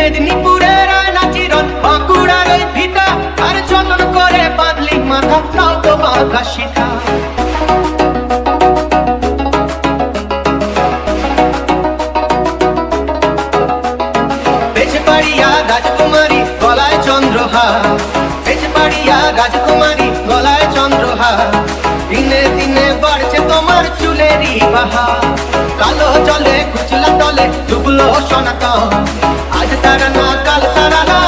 মেদিনীপুরের আয়না চিরন, বাঁকুড়ার ওই ফিতা আর যতন করে বাঁধলি মাথা, তাও তো বাঁকা রাজকুমারী গলায় চন্দ্রহার। বেজবাড়িয়া রাজকুমারী গলায় চন্দ্রহার। দিনে দিনে বাড়ছে তোমার চুলেরই বাহা জলে ডুবলো সনাতন আজ তারা না কাল তারা না।